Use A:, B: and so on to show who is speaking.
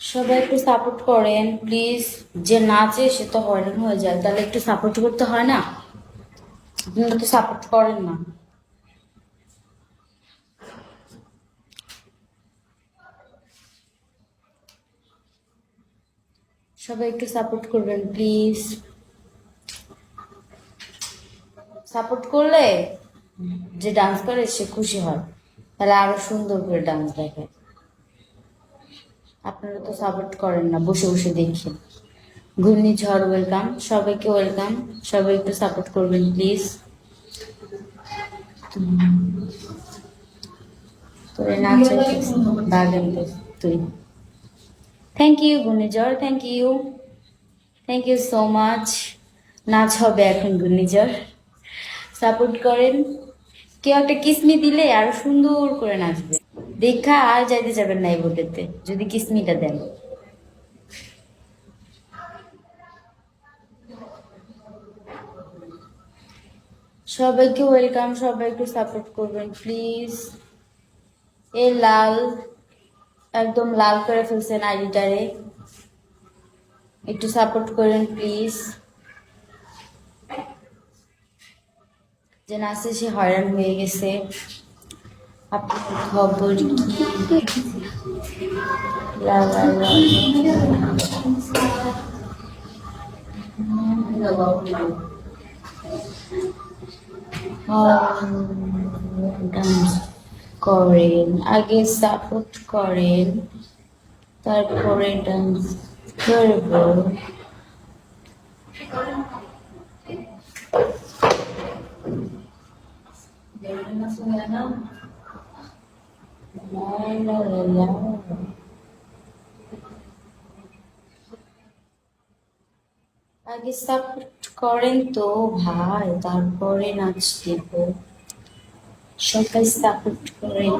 A: সবাই একটু সাপোর্ট করেন প্লিজ যে নাচে সে তো হয়রান হয়ে যায়, তাহলে একটু সাপোর্ট করতে হয় না? আপনারা তো সাপোর্ট করেন না। সবাই একটু সাপোর্ট করবেন প্লিজ সাপোর্ট করলে যে ডান্স করে, সে খুশি হয়। তাহলে আরও সুন্দর করে ডান্স দেখে। আপনারা তো সাপোর্ট করেন না, বসে বসে দেখেন। ঘূর্ণিঝড় ওয়েলকাম সবাইকে ওয়েলকাম সবাই একটু সাপোর্ট করবেন প্লিজ থ্যাংক ইউ ঘূর্ণিঝড় thank you thank you so much নাচ হবে এখন ঘূর্ণিঝড়। সাপোর্ট করেন। কেউ একটা কিসমি দিলে আরও সুন্দর করে নাচবে। দেখা আর যাইতে যাবেন না এই ভোটেতে যদি কিসমিটা দেন। সবাইকে ওয়েলকাম সবাই একটু সাপোর্ট করবেন, প্লিজ। এ লাল, একদম লাল করে ফেলছেন আইডিটারে। একটু সাপোর্ট করেন, প্লিজ। যে নাচে সে হয়রান হয়ে গেছে। আপনার খবর কি? লা। লা লা। ডান্স করেন আগে সাপোর্ট করেন তারপরে ডান্স করব লা লা লা লা। আগে সাপোর্ট করেন তো ভাই তারপরে নাচ দেব সবাই স্থাপন করেন।